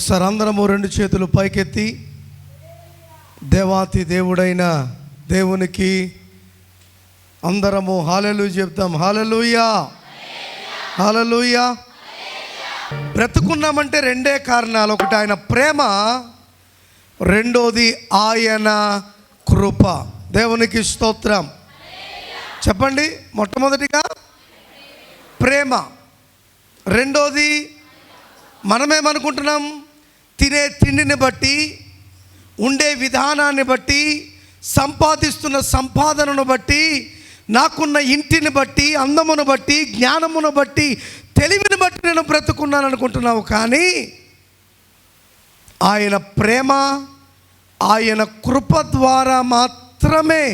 ఒకసారి అందరము రెండు చేతులు పైకెత్తి దేవాతి దేవుడైన దేవునికి అందరము హాలలు చెప్తాం. హాలలుయా. హాలలుయా. బ్రతుకున్నామంటే రెండే కారణాలు. ఒకటి ఆయన ప్రేమ రెండోది ఆయన కృప. దేవునికి స్తోత్రం. చెప్పండి మొట్టమొదటిగా ప్రేమ. రెండోది మనమేమనుకుంటున్నాం? తినే తిండిని బట్టి ఉండే విధానాన్ని బట్టి సంపాదిస్తున్న సంపాదనను బట్టి నాకున్న ఇంటిని బట్టి అందమును బట్టి జ్ఞానమును బట్టి తెలివిని బట్టి నేను బ్రతుకున్నాను అనుకుంటున్నావు కానీ ఆయన ప్రేమ ఆయన కృప ద్వారా మాత్రమే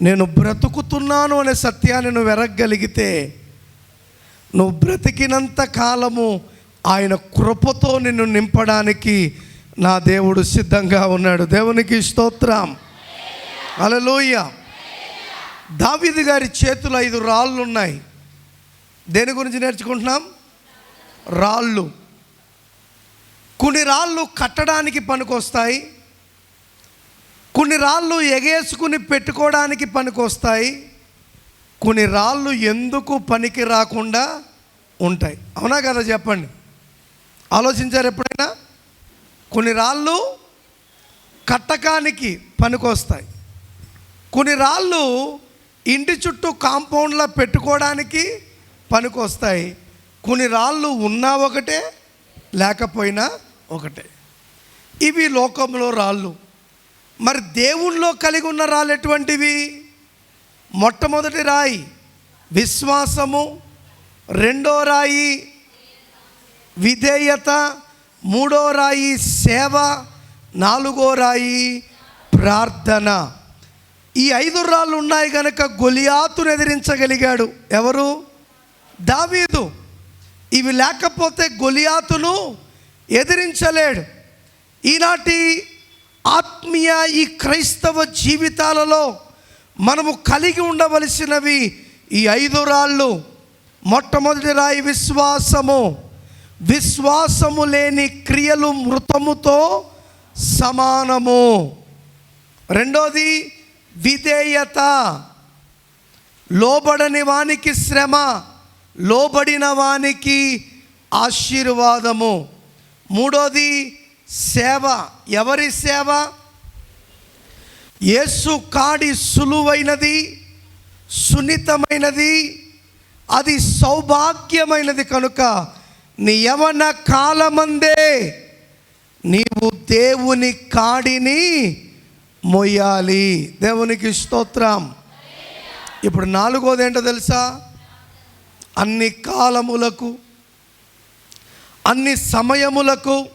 నేను బ్రతుకుతున్నాను అనే సత్యాన్ని నువ్వు ఎరగగలిగితే నువ్వు బ్రతికినంత కాలము ఆయన కృపతో నిన్ను నింపడానికి నా దేవుడు సిద్ధంగా ఉన్నాడు. దేవునికి స్తోత్రం. అలలోయ దావిది గారి చేతులు ఐదు రాళ్ళు ఉన్నాయి. దేని గురించి నేర్చుకుంటున్నాం? రాళ్ళు. కొన్ని రాళ్ళు కట్టడానికి పనికొస్తాయి. కొన్ని రాళ్ళు ఎగేసుకుని పెట్టుకోవడానికి పనికొస్తాయి. కొన్ని రాళ్ళు ఎందుకు పనికి రాకుండా ఉంటాయి. అవునా కదా చెప్పండి. ఆలోచించారు ఎప్పుడైనా? కొన్ని రాళ్ళు కట్టకానికి పనికొస్తాయి. కొన్ని రాళ్ళు ఇంటి చుట్టూ కాంపౌండ్లో పెట్టుకోవడానికి పనికొస్తాయి. కొన్ని రాళ్ళు ఉన్నా ఒకటే లేకపోయినా ఒకటే. ఇవి లోకంలో రాళ్ళు. మరి దేవుణ్ణిలో కలిగి ఉన్న రాళ్ళు ఎటువంటివి? మొట్టమొదటి రాయి విశ్వాసము రెండో రాయి విధేయత మూడో రాయి సేవ నాలుగో రాయి ప్రార్థన. ఈ ఐదు రాళ్ళు ఉన్నాయి కనుక గొలియాతును ఎదిరించగలిగాడు ఎవరు? దావీదు. ఇవి లేకపోతే గొలియాతును ఎదిరించలేడు. ఈనాటి ఆత్మీయ ఈ క్రైస్తవ జీవితాలలో మనము కలిగి ఉండవలసినవి ఈ ఐదు రాళ్ళు. మొట్టమొదటి రాయి విశ్వాసము. విశ్వాసము లేని క్రియలు మృతముతో సమానము. రెండోది విధేయత. లోబడని వానికి శ్రమ లోబడిన వానికి ఆశీర్వాదము. మూడోది సేవ. ఎవరి సేవ? యేసు కాడి సులువైనది సున్నితమైనది అది సౌభాగ్యమైనది కనుక నీ యవన కాలమందే నీవు దేవుని కాడిని మొయ్యాలి. దేవునికి స్తోత్రం. ఇప్పుడు నాలుగోది ఏంటో తెలుసా? అన్ని కాలములకు అన్ని సమయములకు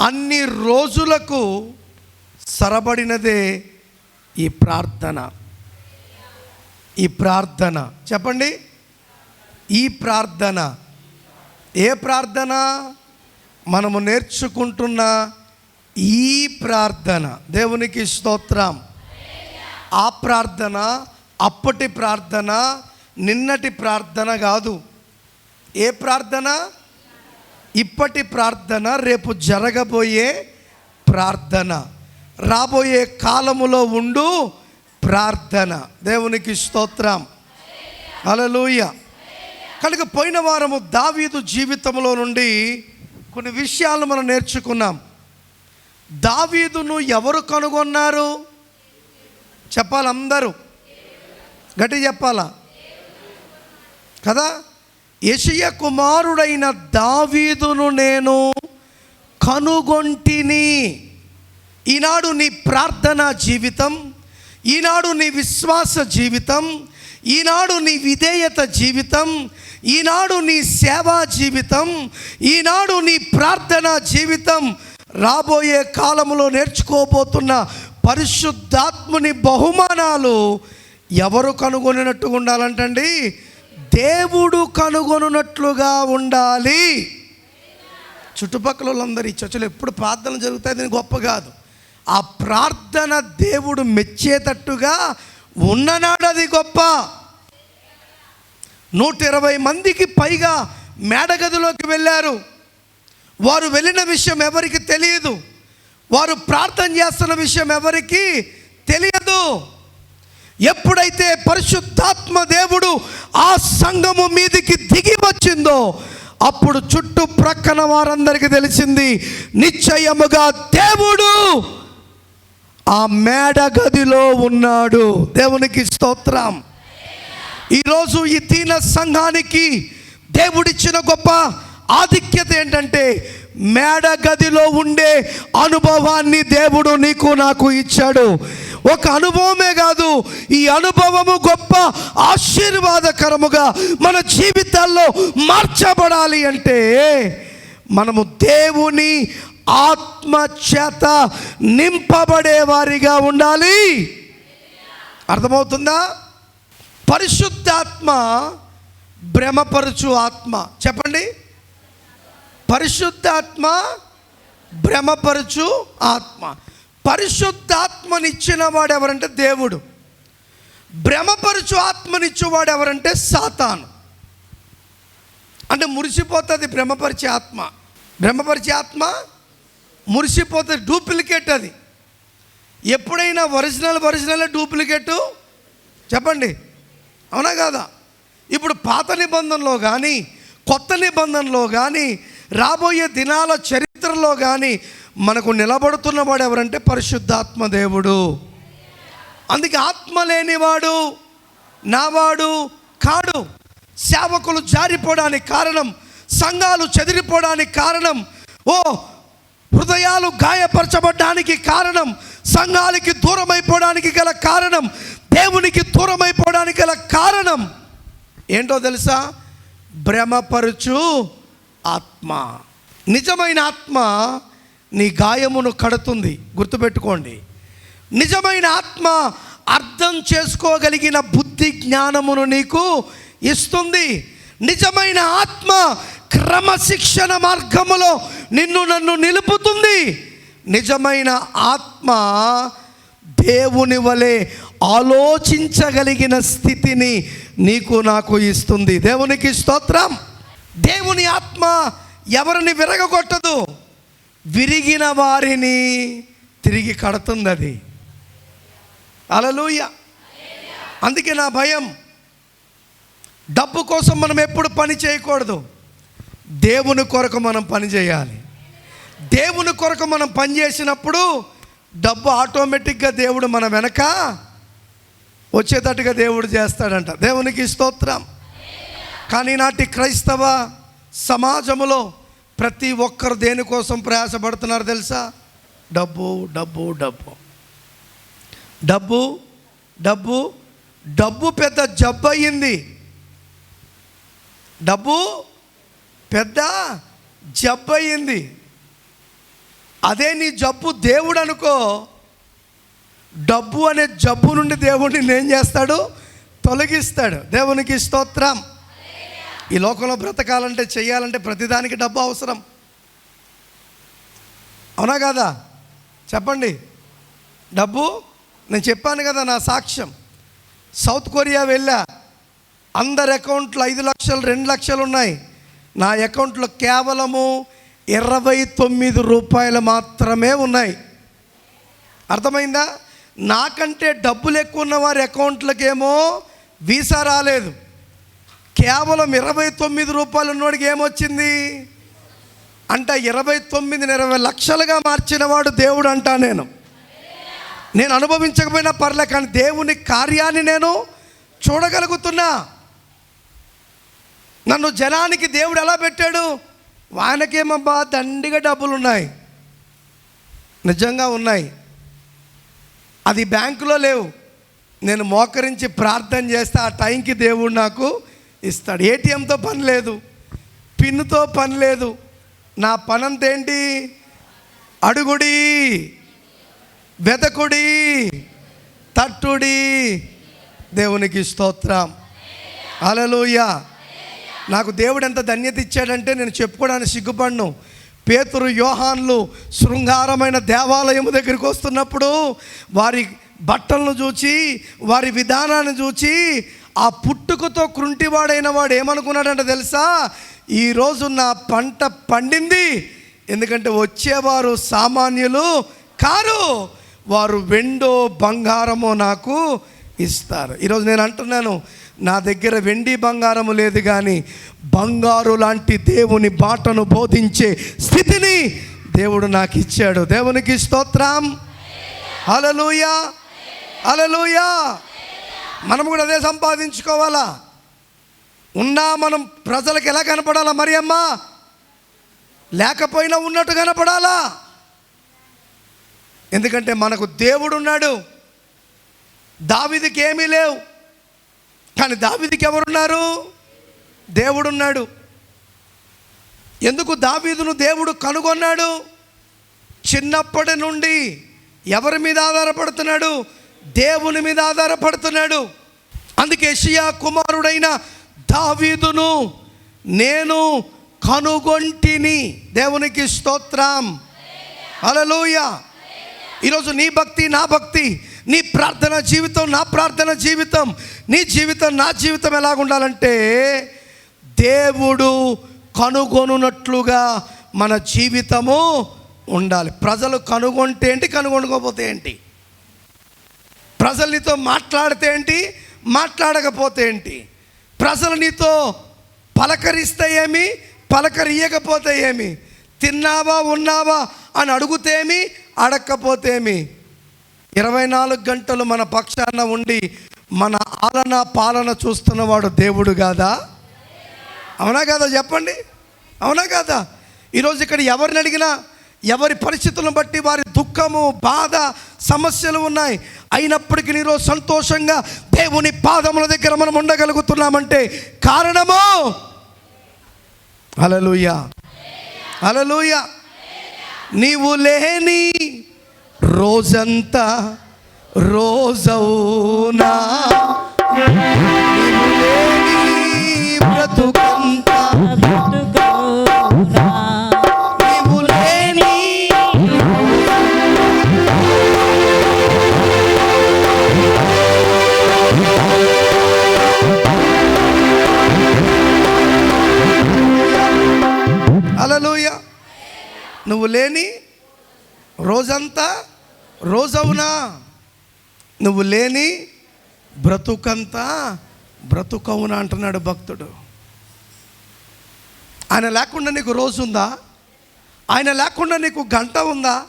అన్ని రోజులకు సరబడినదే ఈ ప్రార్థన. ఈ ప్రార్థన. చెప్పండి? ఈ ప్రార్థన. ఏ ప్రార్థన? మనము నేర్చుకుంటున్న ఈ ప్రార్థన. దేవునికి స్తోత్రం. ఆ ప్రార్థన అప్పటి ప్రార్థన నిన్నటి ప్రార్థన కాదు. ఏ ప్రార్థన? ఇప్పటి ప్రార్థన రేపు జరగబోయే ప్రార్థన. రాబోయే కాలములో ఉండు ప్రార్థన. దేవునికి స్తోత్రం. అలలుయ కనుక పోయిన వారము దావీదు జీవితంలో నుండి కొన్ని విషయాలు మనం నేర్చుకున్నాం. దావీదును ఎవరు కనుగొన్నారు? చెప్పాలి అందరూ గట్టి చెప్పాలా? కదా? యషయ కుమారుడైన దావీదును నేను కనుగొంటిని. ఈనాడు నీ ప్రార్థన జీవితం ఈనాడు నీ విశ్వాస జీవితం ఈనాడు నీ విధేయత జీవితం ఈనాడు నీ సేవా జీవితం ఈనాడు నీ ప్రార్థన జీవితం రాబోయే కాలంలో నేర్చుకోబోతున్న పరిశుద్ధాత్ముని బహుమానాలు ఎవరు కనుగొనినట్టుగా ఉండాలంటండి? దేవుడు కనుగొనున్నట్లుగా ఉండాలి. చుట్టుపక్కల వాళ్ళందరూ ఈ చర్చలు ఎప్పుడు ప్రార్థన జరుగుతాయి దీని గొప్ప కాదు. ఆ ప్రార్థన దేవుడు మెచ్చేటట్టుగా ఉన్ననాడు అది గొప్ప. నూట ఇరవై మందికి పైగా మేడగదిలోకి వెళ్ళారు. వారు వెళ్ళిన విషయం ఎవరికి తెలియదు. వారు ప్రార్థన చేస్తున్న విషయం ఎవరికి తెలియదు. ఎప్పుడైతే పరిశుద్ధాత్మ దేవుడు ఆ సంఘము మీదికి దిగి వచ్చిందో అప్పుడు చుట్టూ ప్రక్కన వారందరికీ తెలిసింది నిశ్చయముగా దేవుడు ఆ మేడ గదిలో ఉన్నాడు. దేవునికి స్తోత్రం. ఈరోజు ఈ దీన సంఘానికి దేవుడిచ్చిన గొప్ప ఆధిక్యత ఏంటంటే మేడ గదిలో ఉండే అనుభవాన్ని దేవుడు నీకు నాకు ఇచ్చాడు. ఒక అనుభవమే కాదు ఈ అనుభవము గొప్ప ఆశీర్వాదకరముగా మన జీవితాల్లో మార్చబడాలి అంటే మనము దేవుని ఆత్మ చేత నింపబడే వారిగా ఉండాలి. అర్థమవుతుందా? పరిశుద్ధాత్మ భ్రమపరచు ఆత్మ. చెప్పండి. పరిశుద్ధాత్మ భ్రమపరచు ఆత్మ. పరిశుద్ధాత్మనిచ్చిన వాడు ఎవరంటే దేవుడు. భ్రమపరచు ఆత్మనిచ్చేవాడు ఎవరంటే సాతాను. అంటే మురిసిపోతుంది భ్రమపరిచే ఆత్మ. భ్రమపరిచే ఆత్మ మురిసిపోతుంది డూప్లికేట్ అది. ఎప్పుడైనా ఒరిజినల్ ఒరిజినల్ డూప్లికేటు? చెప్పండి. అవునా కాదా? ఇప్పుడు పాత నిబంధనలో కానీ కొత్త నిబంధనలో కానీ రాబోయే దినాల చరిత్రలో కానీ మనకు నిలబడుతున్నవాడు ఎవరంటే పరిశుద్ధాత్మ దేవుడు. అందుకే ఆత్మ లేనివాడు నావాడు కాడు. సేవకులు జారిపోవడానికి కారణం సంఘాలు చెదిరిపోవడానికి కారణం ఓ హృదయాలు గాయపరచబడ్డానికి కారణం సంఘాలకి దూరమైపోవడానికి గల కారణం దేవునికి దూరమైపోవడానికి గల కారణం ఏంటో తెలుసా? భ్రమపరుచు ఆత్మ. నిజమైన ఆత్మ నీ గాయమును కడుతుంది. గుర్తుపెట్టుకోండి. నిజమైన ఆత్మ అర్థం చేసుకోగలిగిన బుద్ధి జ్ఞానమును నీకు ఇస్తుంది. నిజమైన ఆత్మ క్రమశిక్షణ మార్గములో నిన్ను నన్ను నిలుపుతుంది. నిజమైన ఆత్మ దేవుని వలె ఆలోచించగలిగిన స్థితిని నీకు నాకు ఇస్తుంది. దేవునికి స్తోత్రం. దేవుని ఆత్మ ఎవరిని విరగగొట్టదు? విరిగిన వారిని తిరిగి కడుతుంది అది అలలుయ అందుకే నా భయం. డబ్బు కోసం మనం ఎప్పుడు పని చేయకూడదు. దేవుని కొరకు మనం పని చేయాలి. దేవుని కొరకు మనం పని చేసినప్పుడు డబ్బు ఆటోమేటిక్గా దేవుడు మన వెనక వచ్చేటట్టుగా దేవుడు చేస్తాడంట. దేవునికి స్తోత్రం. కానీ నాటి క్రైస్తవ సమాజంలో ప్రతి ఒక్కరు దేనికోసం ప్రయాసపడుతున్నారు తెలుసా? డబ్బు డబ్బు డబ్బు. డబ్బు డబ్బు డబ్బు పెద్ద జబ్బు అయ్యింది డబ్బు పెద్ద జబ్బు అయ్యింది అదే నీ జబ్బు దేవుడు అనుకో డబ్బు అనే జబ్బు నుండి దేవుడిని ఏం చేస్తాడు? తొలగిస్తాడు. దేవునికి స్తోత్రం. ఈ లోకంలో బ్రతకాలంటే చేయాలంటే ప్రతిదానికి డబ్బు అవసరం. అవునా కాదా? చెప్పండి. డబ్బు నేను చెప్పాను కదా నా సాక్ష్యం. సౌత్ కొరియా వెళ్ళా. అందరి అకౌంట్లో ఐదు లక్షలు రెండు లక్షలు ఉన్నాయి. నా అకౌంట్లో కేవలము ఇరవై తొమ్మిది రూపాయలు మాత్రమే ఉన్నాయి. అర్థమైందా? నాకంటే డబ్బులు ఎక్కువ ఉన్న వారి అకౌంట్లకేమో వీసా రాలేదు. కేవలం ఇరవై తొమ్మిది రూపాయలు ఉన్నోడికి ఏమొచ్చింది? అంటే ఇరవై తొమ్మిది ఇరవై లక్షలుగా మార్చిన వాడు దేవుడు అంటా నేను. నేను అనుభవించకపోయినా పర్లే కానీ దేవుని కార్యాన్ని నేను చూడగలుగుతున్నా. నన్ను జనానికి దేవుడు ఎలా పెట్టాడు? ఆయనకేమబ్బా దండిగా డబ్బులు ఉన్నాయి నిజంగా ఉన్నాయి. అది బ్యాంకులో లేవు. నేను మోకరించి ప్రార్థన చేస్తే ఆ టైంకి దేవుడు నాకు ఇస్తాడు. ఏటీఎంతో పని లేదు. పిన్నుతో పని లేదు. నా పనంతా ఏంటి? అడుగుడి వెతకుడి తట్టుడి. దేవునికి స్తోత్రం. అలలోయ నాకు దేవుడు ఎంత ధన్యత ఇచ్చాడంటే నేను చెప్పుకోవడానికి సిగ్గుపడ్ను. పేతురు యోహాన్లు శృంగారమైన దేవాలయము దగ్గరికి వస్తున్నప్పుడు వారి బట్టలను చూచి వారి విధానాన్ని చూచి ఆ పుట్టుకతో కృంటివాడైన వాడు ఏమనుకున్నాడంటే తెలుసా? ఈరోజు నా పంట పండింది. ఎందుకంటే వచ్చేవారు సామాన్యులు కారు. వారు వెండో బంగారము నాకు ఇస్తారు. ఈరోజు నేను అంటున్నాను నా దగ్గర వెండి బంగారము లేదు కానీ బంగారు లాంటి దేవుని బాటను బోధించే స్థితిని దేవుడు నాకు ఇచ్చాడు దేవునికి స్తోత్రం. అలలుయా అలలుయా మనం కూడా అదే సంపాదించుకోవాలా? ఉన్నా మనం ప్రజలకు ఎలా కనపడాలా మరి అమ్మా లేకపోయినా ఉన్నట్టు కనపడాలా? ఎందుకంటే మనకు దేవుడు ఉన్నాడు దావిదికి ఏమీ లేవు. కానీ దావీదికి ఎవరున్నారు? దేవుడున్నాడు. ఎందుకు దావీదును దేవుడు కనుగొన్నాడు? చిన్నప్పటి నుండి ఎవరి మీద ఆధారపడుతున్నాడు? దేవుని మీద ఆధారపడుతున్నాడు. అందుకే షియా కుమారుడైన దావీదును నేను కనుగొంటిని. దేవునికి స్తోత్రం. అలలోయ ఈరోజు నీ భక్తి నా భక్తి నీ ప్రార్థన జీవితం నా ప్రార్థన జీవితం నీ జీవితం నా జీవితం ఎలాగుండాలంటే దేవుడు కనుగొనున్నట్లుగా మన జీవితము ఉండాలి. ప్రజలు కనుగొంటే ఏంటి కనుగొనుకోపోతే ఏంటి? ప్రజలు నీతో మాట్లాడితే ఏంటి మాట్లాడకపోతే ఏంటి? ప్రజలు నీతో పలకరిస్తే ఏమి పలకరియకపోతే ఏమి? తిన్నావా ఉన్నావా అని అడుగుతేమి అడక్కపోతేమి ఇరవై నాలుగు గంటలు మన పక్షాన ఉండి మన ఆలన పాలన చూస్తున్నవాడు దేవుడు కాదా? అవునా కాదా చెప్పండి? అవునా కాదా? ఈరోజు ఇక్కడ ఎవరిని అడిగినా ఎవరి పరిస్థితులను బట్టి వారి దుఃఖము బాధ సమస్యలు ఉన్నాయి. అయినప్పటికీ ఈరోజు సంతోషంగా దేవుని పాదముల దగ్గర మనం ఉండగలుగుతున్నామంటే కారణము? అలలుయ అలలుయ నీవు లేని రోజంతా రోజవునా? అలలుయ నువ్వు లేని రోజంతా రోజవునా? నువ్వు లేని బ్రతుకంతా బ్రతుకవునా అంటున్నాడు భక్తుడు. ఆయన లేకుండా నీకు రోజు ఉందా? ఆయన లేకుండా నీకు గంట ఉందా?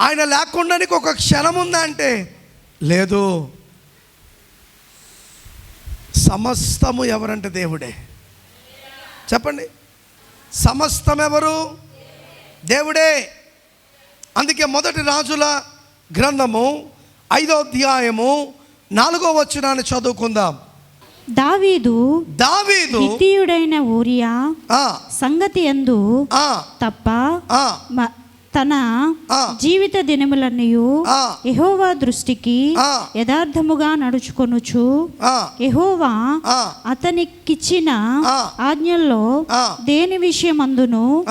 ఆయన లేకుండా నీకు ఒక క్షణం ఉందా అంటే లేదు. సమస్తము ఎవరంటే దేవుడే. చెప్పండి. సమస్తం ఎవరు? దేవుడే. అందుకే మొదటి రాజుల గ్రంథము ఐదో అధ్యాయము నాలుగో వచనాన్ని చదువుకుందాం దావీదు దావీదు హిత్తీయుడైన ఊరియా సంగతి ఎందు తప్ప తన. జీవిత దినములన్నయు ఆ. యెహోవా దృష్టికి. యథార్థముగా నడుచుకొనుచు ఆ. అతనికిచ్చిన. ఆజ్ఞల్లో. దేని విషయమందును.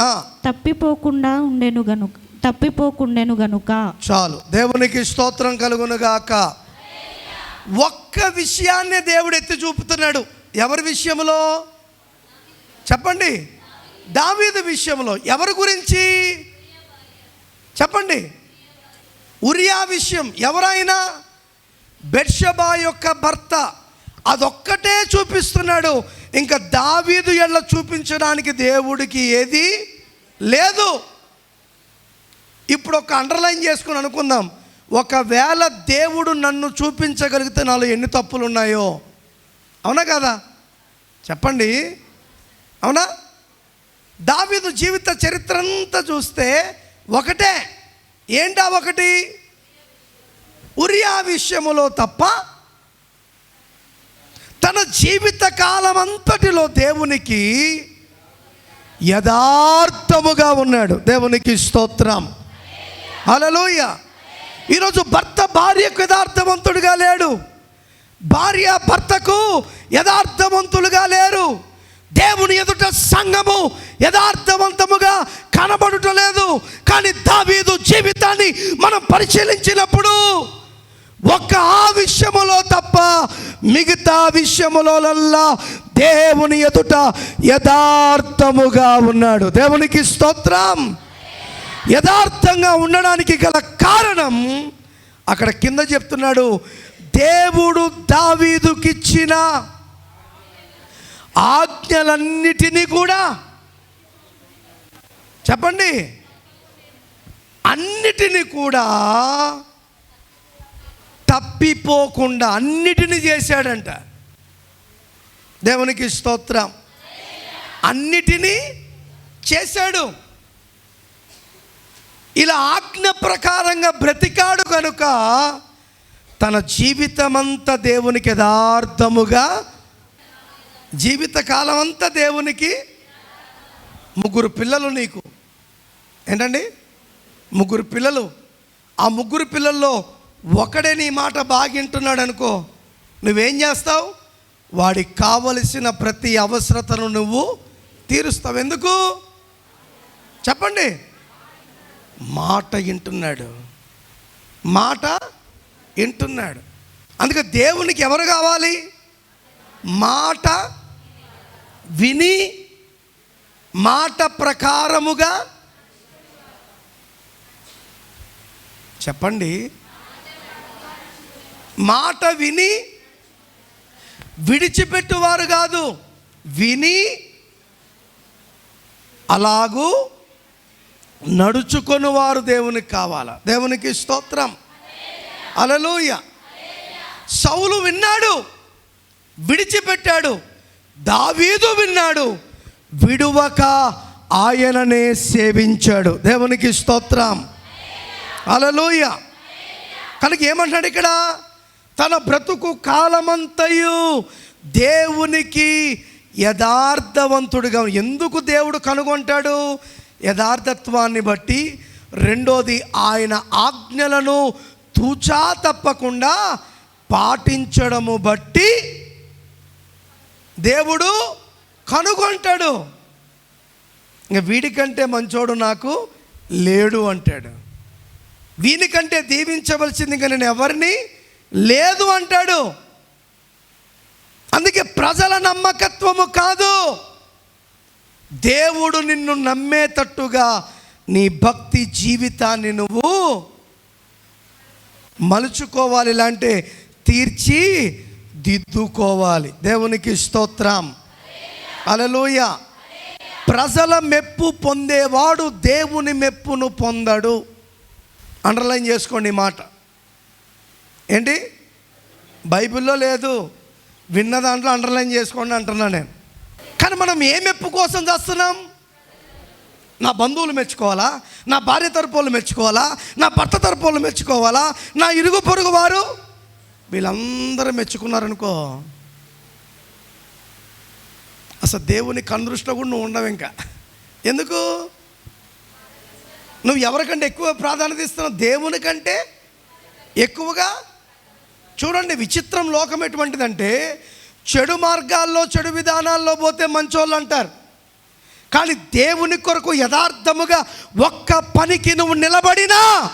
తప్పిపోకుండా ఉండెను గనుక తప్పిపోకుండెను గనుక. చాలు. దేవునికి స్తోత్రం కలుగునుగాక ఒక్క విషయాన్నే దేవుడు ఎత్తి చూపుతున్నాడు. ఎవరి విషయంలో చెప్పండి. దావీదు విషయంలో ఎవరి గురించి? చెప్పండి. ఉరియా విషయం. ఎవరైనా? బెర్షబా యొక్క భర్త. అదొక్కటే చూపిస్తున్నాడు. ఇంకా దావీదు ఎళ్ళ చూపించడానికి దేవుడికి ఏది లేదు. ఇప్పుడు ఒక అండర్లైన్ చేసుకుని అనుకుందాం. ఒకవేళ దేవుడు నన్ను చూపించగలిగితే నాలో ఎన్ని తప్పులు ఉన్నాయో అవునా కదా? చెప్పండి. అవునా? దావీదు జీవిత చరిత్ర అంతా చూస్తే ఒకటే. ఏంటా ఒకటి? ఉరియా విషయములో తప్ప తన జీవిత కాలం అంతటిలో దేవునికి యథార్థముగా ఉన్నాడు. దేవునికి స్తోత్రం. అలలోయ ఈరోజు భర్త భార్యకు యథార్థవంతుడుగా లేడు. భార్య భర్తకు యథార్థవంతులుగా లేరు. దేవుని ఎదుట సంఘము యథార్థవంతముగా కనబడుటలేదు కానీ దావీదు జీవితాన్ని మనం పరిశీలించినప్పుడు ఒక్క ఆ విషయములో తప్ప మిగతా విషయములోనల్లా దేవుని ఎదుట యథార్థముగా ఉన్నాడు. దేవునికి స్తోత్రం. యథార్థంగా ఉండడానికి గల కారణం అక్కడ కింద చెప్తున్నాడు దేవుడు దావీదుకిచ్చిన ఆజ్ఞలన్నిటినీ కూడా చెప్పండి అన్నిటినీ కూడా తప్పిపోకుండా అన్నిటినీ చేశాడంట. దేవునికి స్తోత్రం. అన్నిటినీ చేశాడు. ఇలా ఆజ్ఞ ప్రకారంగా బ్రతికాడు కనుక తన జీవితమంతా దేవునికి యథార్థముగా జీవితకాలం అంతా దేవునికి ముగ్గురు పిల్లలు నీకు. ఏంటండి? ముగ్గురు పిల్లలు. ఆ ముగ్గురు పిల్లల్లో ఒకడే నీ మాట బాగింటున్నాడు అనుకో నువ్వేం చేస్తావు? వాడికి కావలసిన ప్రతి అవసరతను నువ్వు తీరుస్తావు. ఎందుకు? చెప్పండి. మాట వింటున్నాడు. మాట వింటున్నాడు. అందుకే దేవునికి ఎవరు కావాలి? మాట విని మాట ప్రకారముగా చెప్పండి. మాట విని విడిచిపెట్టువారు కాదు. విని అలాగూ నడుచుకొని వారు దేవునికి కావాలా? దేవునికి స్తోత్రం. అలలోయ సౌలు విన్నాడు విడిచిపెట్టాడు దావీదు విన్నాడు విడువక ఆయననే సేవించాడు. దేవునికి స్తోత్రం. అలలోయ కనుక ఏమంటాడు ఇక్కడ? తన బ్రతుకు కాలమంతయు దేవునికి యథార్థవంతుడుగా ఎందుకు దేవుడు కనుగొంటాడు? యథార్థత్వాన్ని బట్టి రెండోది ఆయన ఆజ్ఞలను తూచా తప్పకుండా పాటించడము బట్టి దేవుడు కనుగొంటాడు. ఇంక వీడికంటే మంచోడు నాకు లేడు అంటాడు. వీనికంటే దీవించవలసింది ఇంకా నేను ఎవరిని? లేదు అంటాడు. అందుకే ప్రజలను దేవుడు నిన్ను నమ్మేటట్టుగా నీ భక్తి జీవితాన్ని నువ్వు మలుచుకోవాలి ఇలాంటి తీర్చి దిద్దుకోవాలి దేవునికి స్తోత్రం. అలలోయ ప్రజల మెప్పు పొందేవాడు దేవుని మెప్పును పొందడు. అండర్లైన్ చేసుకోండి ఈ మాట. ఏంటి? బైబిల్లో లేదు. విన్న దాంట్లో అండర్లైన్ చేసుకోండి అంటున్నా నేను. కానీ మనం ఏ మెప్పు కోసం చేస్తున్నాం? నా బంధువులు మెచ్చుకోవాలా? నా భార్య తరపు మెచ్చుకోవాలా? నా భర్త తరపు మెచ్చుకోవాలా? నా ఇరుగు పొరుగు వారు వీళ్ళందరూ మెచ్చుకున్నారనుకో. అసలు దేవుని కనుదృష్టిలో కూడా నువ్వు ఉండవు ఇంకా. ఎందుకు? నువ్వు ఎవరికంటే ఎక్కువ ప్రాధాన్యత ఇస్తున్నావు? దేవుని కంటే ఎక్కువగా? చూడండి విచిత్రం లోకం ఎటువంటిదంటే చెడు మార్గాల్లో చెడు విధానాల్లో పోతే మంచోళ్ళు అంటారు. కానీ దేవుని కొరకు యథార్థముగా ఒక్క పనికి నువ్వు నిలబడినా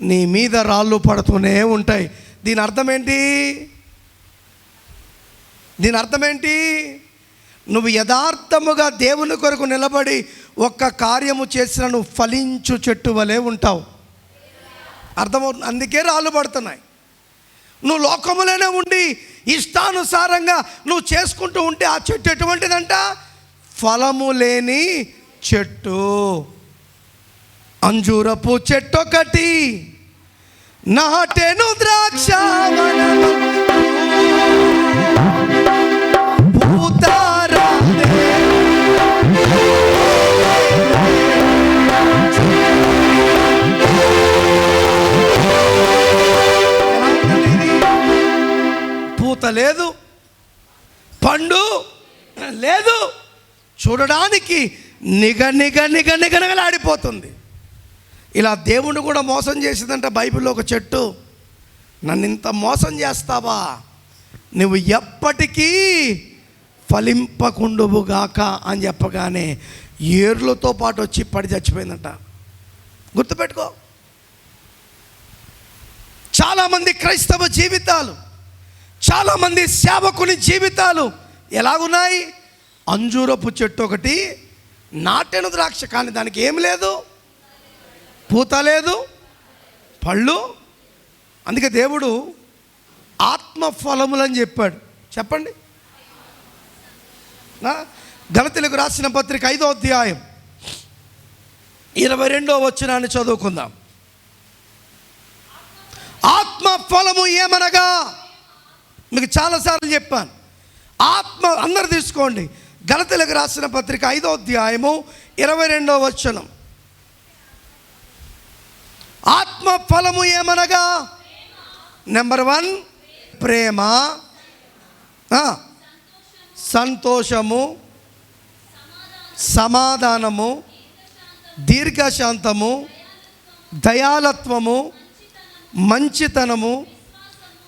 నీ మీద రాళ్ళు పడుతూనే ఉంటాయి. దీని అర్థం ఏంటి దీని అర్థం ఏంటి నువ్వు యథార్థముగా దేవుని కొరకు నిలబడి ఒక్క కార్యము చేసిన నువ్వు ఫలించు చెట్టు వలె ఉంటావు. అర్థమవుతుంది? అందుకే రాళ్ళు పడుతున్నాయి. నువ్వు లోకములోనే ఉండి ఇష్టానుసారంగా నువ్వు చేసుకుంటూ ఉంటే ఆ చెట్టు ఎటువంటిదంట? ఫలము లేని చెట్టు. అంజూరపు చెట్టు ఒకటి నాటెను ద్రాక్ష లేదు. పండు లేదు. చూడడానికి నిగ నిగ నిగ నిగనగలాడిపోతుంది ఇలా దేవుడు కూడా మోసం చేసిందంట బైబిల్లో ఒక చెట్టు. నన్ను ఇంత మోసం చేస్తావా? నువ్వు ఎప్పటికీ ఫలింపకుండువుగాక అని చెప్పగానే ఏర్లతో పాటు వచ్చి పడి చచ్చిపోయిందంట. గుర్తుపెట్టుకో. చాలామంది క్రైస్తవ జీవితాలు చాలామంది సేవకుని జీవితాలు ఎలాగున్నాయి? అంజూరపు చెట్టు ఒకటి నాటెను ద్రాక్ష కానీ దానికి ఏం లేదు? పూత లేదు? పళ్ళు? అందుకే దేవుడు ఆత్మఫలములని చెప్పాడు. చెప్పండి. గణతులకు రాసిన పత్రిక ఐదో అధ్యాయం ఇరవై రెండో వచ్చినాన్ని చదువుకుందాం. ఆత్మ ఫలము ఏమనగా? మీకు చాలాసార్లు చెప్పాను. ఆత్మ అందరు తీసుకోండి. గలతలకు రాసిన పత్రిక ఐదో అధ్యాయము ఇరవై రెండో వచనం. ఆత్మ ఫలము ఏమనగా? నెంబర్ వన్ ప్రేమ. సంతోషము సమాధానము దీర్ఘశాంతము దయాలత్వము మంచితనము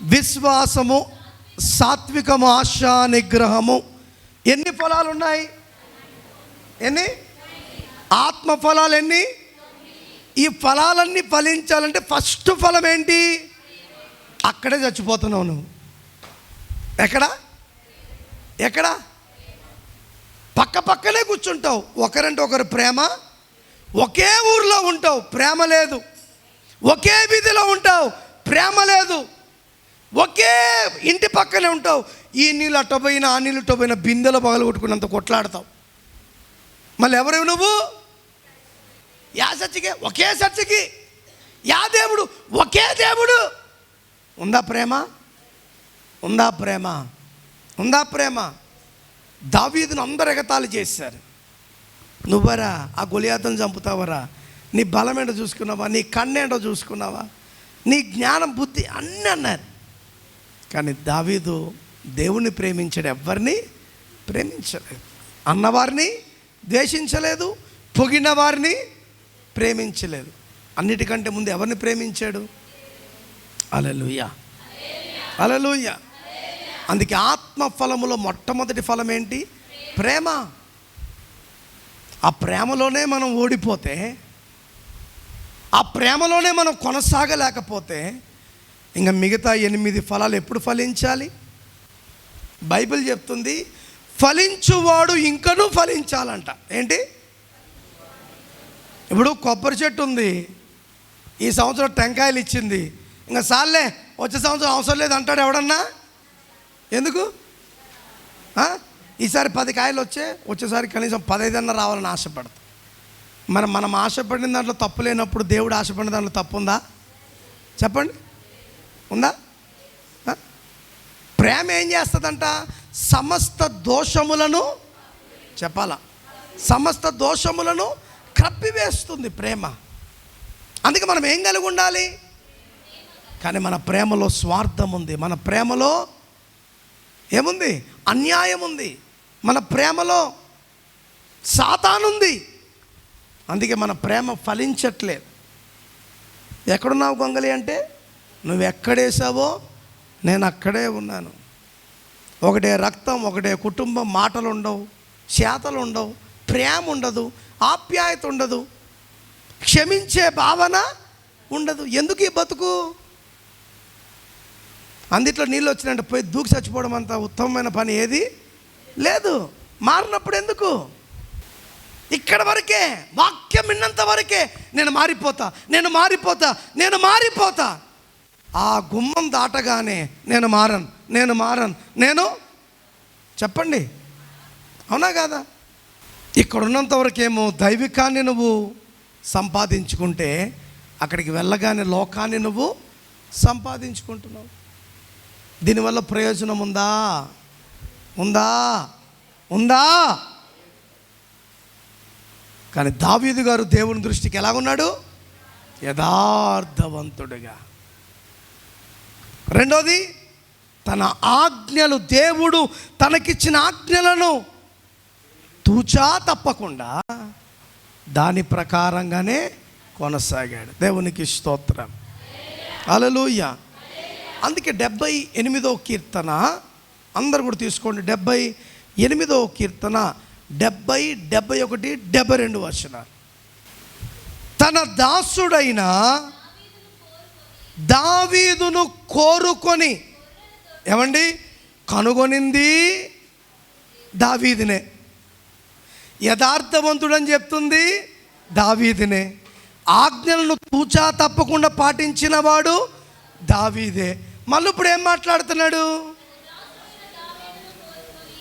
విశ్వాసము సాత్వికము ఆశా నిగ్రహము. ఎన్ని ఫలాలు ఉన్నాయి ఎన్ని? ఆత్మ ఫలాలు ఎన్ని ఈ ఫలాలన్నీ ఫలించాలంటే ఫస్ట్ ఫలం ఏంటి అక్కడే చచ్చిపోతున్నావు నువ్వు. ఎక్కడ? ఎక్కడ? పక్క పక్కనే కూర్చుంటావు. ఒకరంటే ఒకరు ప్రేమ ఒకే ఊర్లో ఉంటావు. ప్రేమ లేదు. ఒకే వీధిలో ఉంటావు. ప్రేమ లేదు. ఒకే ఇంటి పక్కనే ఉంటావు. ఈ నీళ్ళు అట్టపోయిన ఆ నీళ్ళు అట్టపోయిన బిందెలో పగలు కొట్టుకున్నంత కొట్లాడతావు. మళ్ళీ ఎవరు నువ్వు? యా సచ్చికి ఒకే సచ్చికి యా దేవుడు ఒకే దేవుడు. ఉందా ప్రేమ? ఉందా ప్రేమ? ఉందా ప్రేమ? దావీదును అందరు ఎగతాలు చేశారు. నువ్వరా? ఆ గొలియాతను చంపుతావరా? నీ బలమేంటో చూసుకున్నావా? నీ కన్నేంటో చూసుకున్నావా? నీ జ్ఞానం బుద్ధి అన్నీ అన్నారు. కానీ దావీదు దేవుణ్ణి ప్రేమించడు ఎవరిని ప్రేమించలేదు. అన్నవారిని ద్వేషించలేదు పొగిన వారిని ప్రేమించలేదు. అన్నిటికంటే ముందు ఎవరిని ప్రేమించాడు? అలలుయ అలలుయ అందుకే ఆత్మ ఫలములో మొట్టమొదటి ఫలం ఏంటి? ప్రేమ. ఆ ప్రేమలోనే మనం ఓడిపోతే ఆ ప్రేమలోనే మనం కొనసాగలేకపోతే ఇంకా మిగతా ఎనిమిది ఫలాలు ఎప్పుడు ఫలించాలి? బైబిల్ చెప్తుంది ఫలించువాడు ఇంకనూ ఫలించాలంట. ఏంటి? ఇప్పుడు కొబ్బరి చెట్టు ఉంది ఈ సంవత్సరం టెంకాయలు ఇచ్చింది. ఇంకా సార్లే వచ్చే సంవత్సరం అవసరం లేదు అంటాడు ఎవడన్నా? ఎందుకు? ఈసారి పది కాయలు వచ్చే వచ్చేసారి కనీసం పదైదన్నా రావాలని ఆశపడదు మరి మనం ఆశపడిన దాంట్లో తప్పు లేనప్పుడు దేవుడు ఆశపడిన దాంట్లో తప్పు ఉందా? చెప్పండి. ఉందా? ప్రేమ ఏం చేస్తుందంట? సమస్త దోషములను చెప్పాలా? సమస్త దోషములను కప్పివేస్తుంది ప్రేమ. అందుకే మనం ఏం కలిగి ఉండాలి? కానీ మన ప్రేమలో స్వార్థం ఉంది. మన ప్రేమలో ఏముంది? అన్యాయం ఉంది. మన ప్రేమలో సాతానుంది అందుకే మన ప్రేమ ఫలించట్లేదు. ఎక్కడున్నావు గొంగలి అంటే? నువ్వు ఎక్కడేసావో నేను అక్కడే ఉన్నాను. ఒకటే రక్తం ఒకటే కుటుంబం మాటలు ఉండవు చేతలు ఉండవు ప్రేమ ఉండదు ఆప్యాయత ఉండదు క్షమించే భావన ఉండదు. ఎందుకు ఈ బతుకు? అందిట్లో నీళ్ళు వచ్చినట్టు పోయి దూకి చచ్చిపోవడం అంత ఉత్తమమైన పని ఏది? లేదు. మారినప్పుడు ఎందుకు? ఇక్కడ వరకే వాక్యం విన్నంత వరకే నేను మారిపోతా నేను మారిపోతా నేను మారిపోతా. ఆ గుమ్మం దాటగానే నేను మారను నేను మారను. నేను చెప్పండి. అవునా కాదా? ఇక్కడ ఉన్నంత దైవికాన్ని నువ్వు సంపాదించుకుంటే అక్కడికి వెళ్ళగానే లోకాన్ని నువ్వు సంపాదించుకుంటున్నావు. దీనివల్ల ప్రయోజనం ఉందా? ఉందా? ఉందా? కానీ దావీదు గారు దేవుని దృష్టికి ఎలా ఉన్నాడు? రెండోది తన ఆజ్ఞలు దేవుడు తనకిచ్చిన ఆజ్ఞలను తూచా తప్పకుండా దాని ప్రకారంగానే కొనసాగాడు. దేవునికి స్తోత్రం. అలలుయ్య అందుకే డెబ్బై ఎనిమిదో కీర్తన అందరు కూడా తీసుకోండి. డెబ్బై ఎనిమిదో కీర్తన డెబ్బై డెబ్బై ఒకటి డెబ్బై రెండు వర్షనాలు. తన దాసుడైన దావీదును కోరుకొని ఏమండి? కనుగొనింది దావీదినే. యథార్థవంతుడని చెప్తుంది దావీదినే. ఆజ్ఞలను తూచా తప్పకుండా పాటించిన వాడు దావీదే. మళ్ళీ ఇప్పుడు ఏం మాట్లాడుతున్నాడు?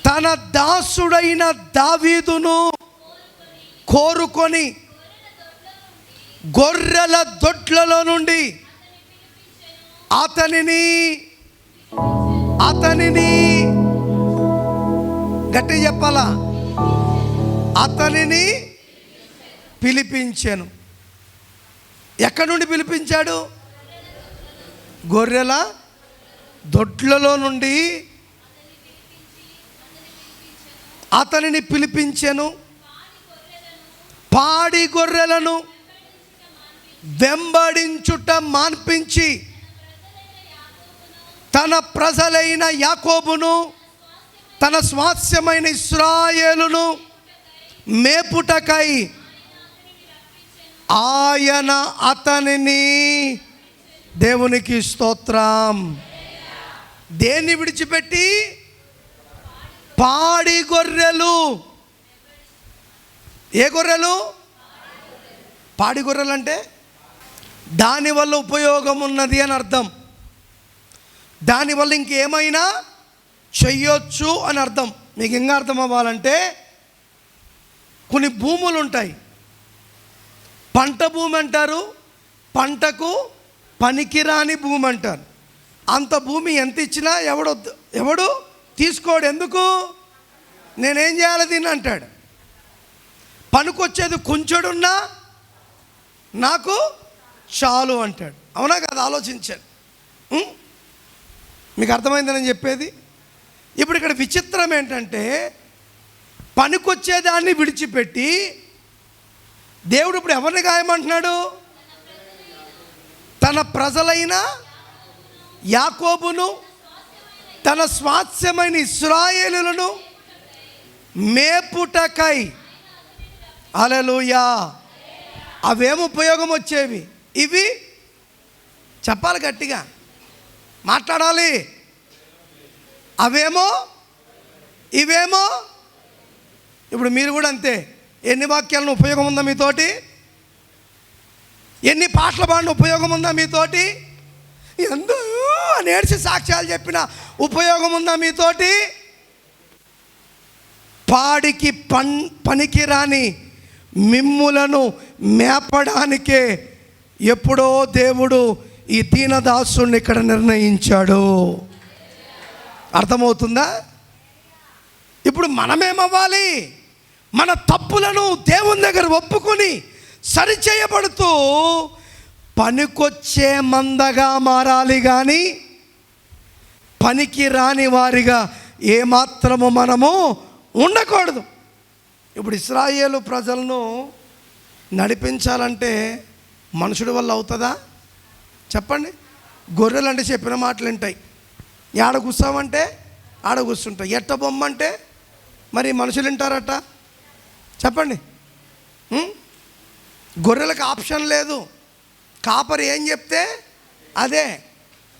తన దాసుడైన దావీదును కోరుకొని గొర్రెల దొడ్లలో నుండి అతనిని అతనిని గట్టి చెప్పాలా? అతనిని పిలిపించాను. ఎక్కడి నుండి పిలిపించాడు? గొర్రెల దొడ్లలో నుండి అతనిని పిలిపించాను. పాడి గొర్రెలను వెంబడించుట మాన్పించి తన ప్రజలైన యాకోబును తన స్వాస్యమైన ఇస్రాయేలును మేపుటకై ఆయన అతనిని దేవునికి స్తోత్రం. దేన్ని విడిచిపెట్టి? పాడి గొర్రెలు. ఏ గొర్రెలు? పాడి గొర్రెలు అంటే దానివల్ల ఉపయోగం ఉన్నది అని అర్థం. దానివల్ల ఇంకేమైనా చెయ్యొచ్చు అని అర్థం. మీకు ఇంకా అర్థం అవ్వాలంటే కొన్ని భూములు ఉంటాయి. పంట భూమి అంటారు పంటకు పనికిరాని భూమి అంటారు. అంత భూమి ఎంత ఇచ్చినా ఎవడు ఎవడు తీసుకోడు ఎందుకు? నేనేం చేయాలి దీన్ని అంటాడు. పనికొచ్చేది కొంచెడున్నా నాకు చాలు అంటాడు. అవునా కదా? ఆలోచించాడు మీకు అర్థమైందని చెప్పేది? ఇప్పుడు ఇక్కడ విచిత్రం ఏంటంటే పనికొచ్చేదాన్ని విడిచిపెట్టి దేవుడు ఇప్పుడు ఎవరిని గాయమంటున్నాడు? తన ప్రజలైన యాకోబును తన స్వాస్థ్యమైన ఇస్రాయేలులను మేపుటకై. అలలుయా అవేం ఉపయోగం వచ్చేవి? ఇవి? చెప్పాలి గట్టిగా. మాట్లాడాలి. అవేమో? ఇవేమో? ఇప్పుడు మీరు కూడా అంతే. ఎన్ని వాక్యాలను ఉపయోగం ఉందా మీతోటి? ఎన్ని పాటలు పాడిన ఉపయోగం ఉందా మీతోటి? ఎందు నేర్చి సాక్ష్యాలు చెప్పిన ఉపయోగం ఉందా మీతోటి? పాడికి పన్ పనికిరాని మిమ్ములను మేపడానికే ఎప్పుడో దేవుడు ఈ దీనదాసుని ఇక్కడ నిర్ణయించాడు. అర్థమవుతుందా? ఇప్పుడు మనమేమవ్వాలి? మన తప్పులను దేవుని దగ్గర ఒప్పుకొని సరిచేయబడుతూ పనికొచ్చే మందగా మారాలి కానీ పనికి రాని వారిగా ఏమాత్రము మనము ఉండకూడదు. ఇప్పుడు ఇస్రాయేలు ప్రజలను నడిపించాలంటే మనుషుడి వల్ల అవుతుందా? చెప్పండి. గొర్రెలు అంటే చెప్పిన మాటలు వింటాయి. ఆడ కూర్చోమంటే ఆడ కూర్చుంటాయి ఎట్ట బొమ్మ అంటే మరి మనుషులు వింటారట. చెప్పండి. గొర్రెలకు ఆప్షన్ లేదు. కాపరి ఏం చెప్తే అదే.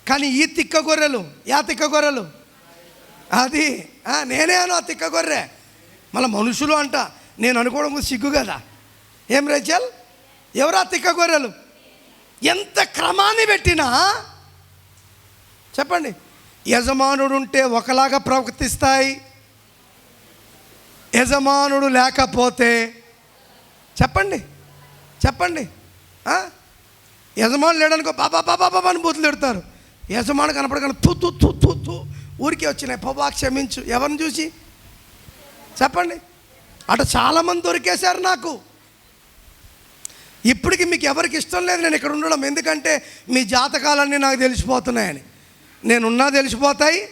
కానీ ఈ తిక్క గొర్రెలు యా తిక్క గొర్రెలు? అది నేనే అను ఆ తిక్క గొర్రె. మళ్ళీ మనుషులు అంట. నేను అనుకోవడం సిగ్గు కదా. ఏం రేచల్? ఎవరా తిక్క గొర్రెలు? ఎంత క్రమాన్ని పెట్టినా చెప్పండి. యజమానుడు ఉంటే ఒకలాగా ప్రవర్తిస్తాయి. యజమానుడు లేకపోతే చెప్పండి. చెప్పండి. యజమానులు లేడనుకో బాబా బాబా బాబా అని బూతులు పెడతారు యజమాను కనపడగానే తూ తూ తూ తూ తూ ఊరికే వచ్చినాయి. బాబా క్షమించు. ఎవరిని చూసి? చెప్పండి. అటు చాలామంది దొరికేశారు నాకు. ఇప్పటికి మీకు ఎవరికి ఇష్టం లేదు నేను ఇక్కడ ఉండడం. ఎందుకంటే మీ జాతకాలన్నీ నాకు తెలిసిపోతున్నాయని. నేనున్నా తెలిసిపోతాయి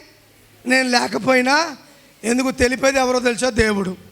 నేను లేకపోయినా ఎందుకు తెలిపేది ఎవరో తెలుసో? దేవుడు.